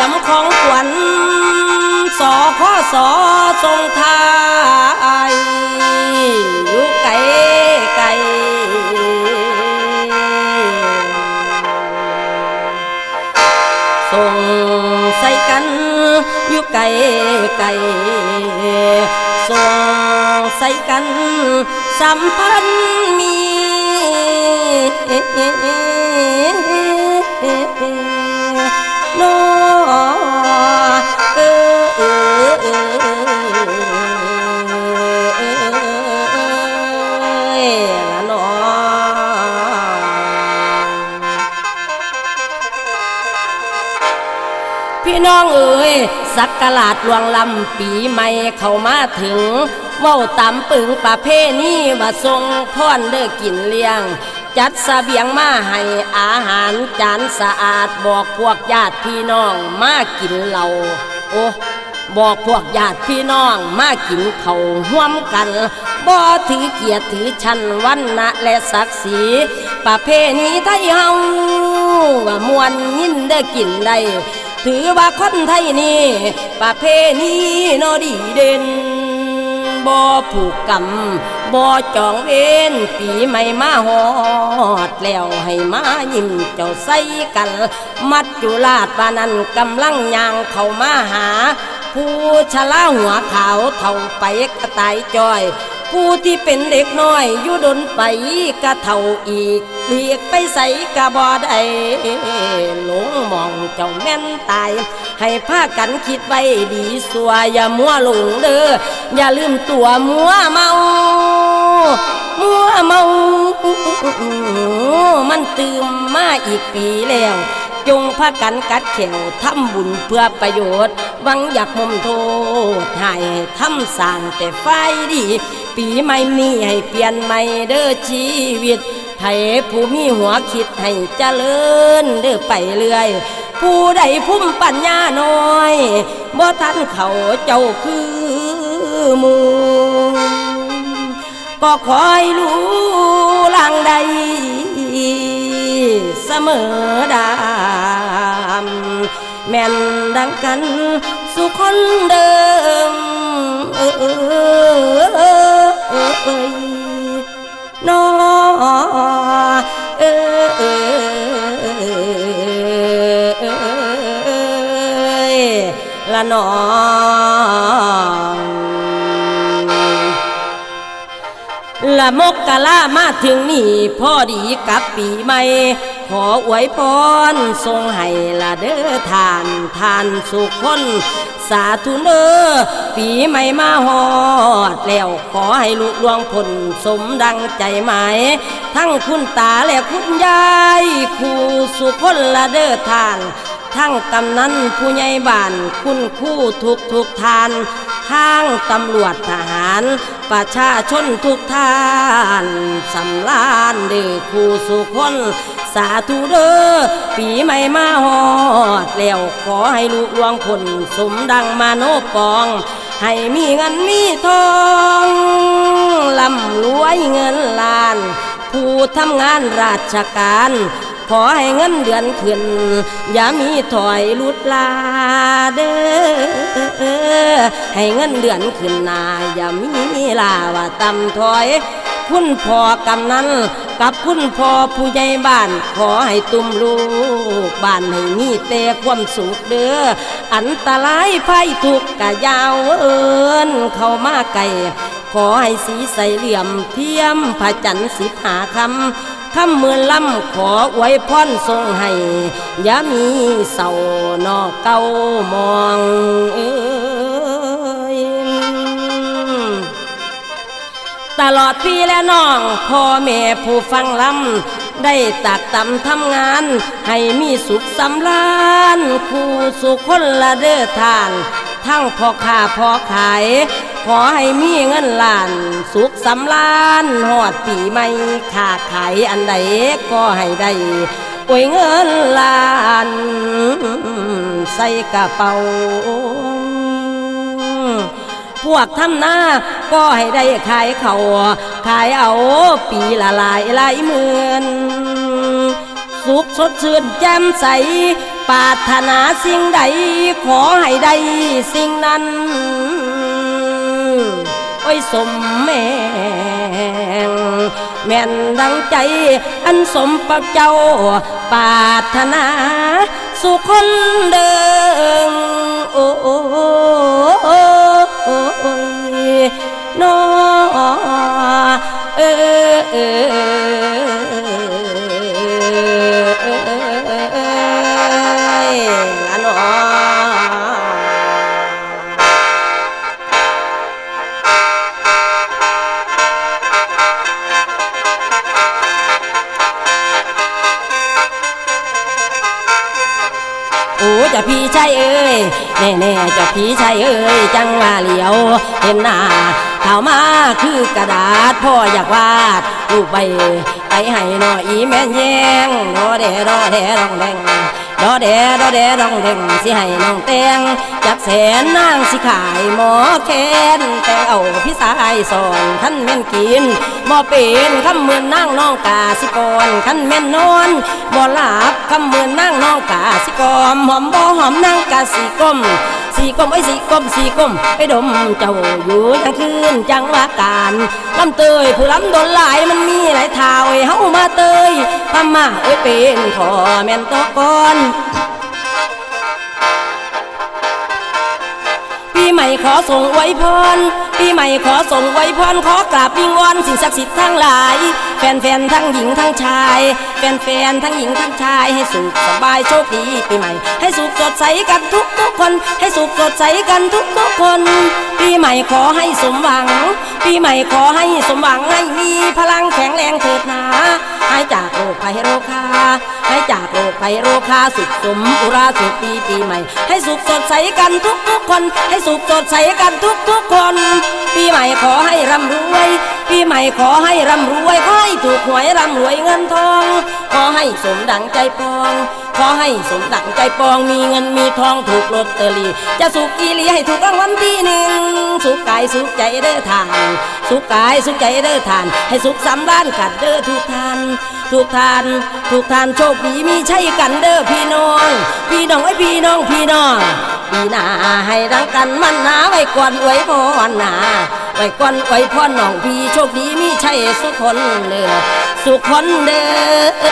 ยมของขวัญสอข้อสอทรงทายอยู่ไกลไกลส่งใส่กันอยู่ไกลไกลส่งใส่กันสัมพันธ์มี พี่น้องเอ๋ยสักกลาดหลวงลำปีใหม่เข้ามาถึง เว้าตำปึงประเพณีว่าทรงพรเด้อกินเลี้ยง จัดสเสบียงมาให้อาหารจานสะอาดบอกพวกญาติพี่น้องมากินเหล้าโอ้บอกพวกญาติพี่น้องมากินเขาวห่วมกันบ่ถือเกียรติถือชันวันนะและศักดิ์ศรีประเพณีไทยเฮาว่ามวนยินได้กินได้ ถือว่าคนไทยนี่ประเพณีโนดีเด่นบ่ผูกกรรมบ่จองเวนปีใหม่มาฮอด แล้วให้มายิ้มเจ้าใส่กัน มัดจุลาดปานันกำลังยางเข้ามาหา ผู้ชะลาหัวขาวเท่าไปกระต่ายจอย ผู้ที่เป็นเด็กน้อยอยู่ดนไปกะเท่าอีกเรียกไปใส่กะบ่ได้หลงมองเจ้าแม่นตาย ให้พากันคิดไว้ดีสัวอย่ามัวหลงเด้ออย่าลืมตัวมัวเมา มัวเมา มันตื่มมาอีกปีแล้วจงพากันกัดเขียวทำบุญเพื่อประโยชน์หวังอยากมุมโทษให้ทำสร้างแต่ไฟดี ปีใหม่นี้ให้เปลี่ยนใหม่เด้อชีวิตให้ผู้มีหัวคิดให้เจริญเด้อไปเรื่อย ผู้ใดพุ่มปัญญาน้อยบ่ทันเขาเจ้าคือมูก็คอยรู้ลางใดเสมอดามแม่นดังกันสุคนเดิมเออ ละนอละมกกะลามาถึงนี่พ่อดีกับปีใหม่ ขออวยพรทรงให้ละเด้อทานทานสุขคนสาธุเด้อปีใหม่มาฮอด แล้วขอให้ลูกดวงผลสมดังใจหมาย ทั้งคุณตาและคุณยายคู่สุขคนละเด้อทาน ทั้งกำนั้นผู้ใหญ่บ้านคุณคู่ทุกทุกทานทางตำรวจทหาร ประชาชนทุกท่านสำลานเด้อคู่สุคนสาธุเด้อปีใหม่มาฮอด แล้วขอให้ลูกลวงผลสมดังมาโนปอง ให้มีเงินมีทองลำรวยเงินล้าน ผู้ทำงานราชการ ขอให้เงินเดือนขึ้น อย่ามีถอยลุดลาเด้อให้เงินเดือนขึ้นหนาอย่ามีลาว่าตำถอย คุณพ่อกำนันกับคุณพ่อผู้ใหญ่บ้าน ขอให้ตุ้มลูกบ้านให้มีแต่ความสุขเด้ออันตรายภัยทุกกะยาวเอินเข้ามาไกลขอให้สีใสเหลี่ยมเทียมพระจันทร์สิบหาคำ คำเมื่อลำขออวยพรทรงให้อย่ามีเศร้านอกเก้ามองเอ้ยตลอดพี่และน้องพ่อแม่ผู้ฟังลำได้ตักตำทำงาน ให้มีสุขสำราญคู่สุขคนละเด้อทาน ทั้งพ่อค้าพ่อขาย ขอให้มีเงินล้าน สุขสำราญหอดปีใหม่ค้าขายอันใดก็ให้ได้อวยเงินล้าน ใส่กระเป๋า พวกทำหน้าก็ให้ได้ขายเขาขายเอาปีละหลายหลายหมื่นสุขสดชื่นแจ่มใสปรารถนาสิ่งใด ขอให้ได้สิ่งนั้น อยสมแมงแม่นดังใจอันสมปักเจ้าปาถนาสุคนเดิงโอ้โอ้โอ้โอ้โอ้ยนอเออ จะพี่ชายเอ้ยแน่แน่เจะพี่ชายเอ้ยจังว่าเหลียว เห็นหน้าเข้ามาคือกระดาษพ่ออยากวาดรูปใบไป ให้หน่ออีแม่นแยงดอแดดอแดดองแดงดอแดดอแดดองแดงสิให้น้องแตงจักแสนนางสิขายหมอแคนแต่งเอาพี่สายสอนท่านแม่นกินบ่เป็นคำเมือนนางน้องกาสิกรคันแม่นนอนบ่หลับคำเมือนนางน้องกาสิกรหอมบ่หอมนางกาสิกรมสีกรมไอ้สีกรมสีกรมไปดมเจ้าอยู่ยังคืนจังว่าการลำเตยผู้ลำโดนหลายมันมีหลายทาวไอ้เฮามาเตยพม่าเอ้ยเป็นขอแม่นตะกอน ใหม่ขอส่งไว้พร ปีใหม่ขอส่งไว้พรขอกราบวิงวอนสิ่งศักดิ์สิทธิ์ทั้งหลาย แฟนๆทั้งหญิงทั้งชาย แฟนๆทั้งหญิงทั้งชายให้สุขสบายโชคดีปีใหม่ ให้สุขสดใสกันทุกทุกคน ให้สุขสดใสกันทุกทุกคน ปีใหม่ขอให้สมหวัง ปีใหม่ขอให้สมหวังให้มีพลังแข็งแรงเถิดนาหายจากโรคภัยโรคาหายจากโรคภัยโรคาสุขสมอุราสุขปีปีใหม่ ให้สุขสดใสกันทุกทุกคนให้สุขสดใสกันทุกทุกคน ปีใหม่ขอให้ร่ำรวย ปีใหม่ขอให้ร่ำรวยขอให้ถูกหวยร่ำรวยเงินทอง ขอให้สมดังใจปอง ขอให้สมดังใจปองมีเงินมีทองถูกลอตเตอรี่ จะสุขอีหลีให้ถูกรางวัลที่หนึ่งสุขกายสุขใจเด้อทาน สุขกายสุขใจเด้อทาน ให้สุขสำราญกัดเด้อทุกทานทุกทานทุกทานโชคดีมีใช่กันเด้อพี่น้อง พี่น้องไอ้พี่น้องพี่น้อง ปีหน้าให้รังกันมันหนาไว้ก่อนอวยพรหนาไว้ก่อนอวยพรน้องพี่โชคดีมีใช่สุขคนเด้อสุขคนเด้อ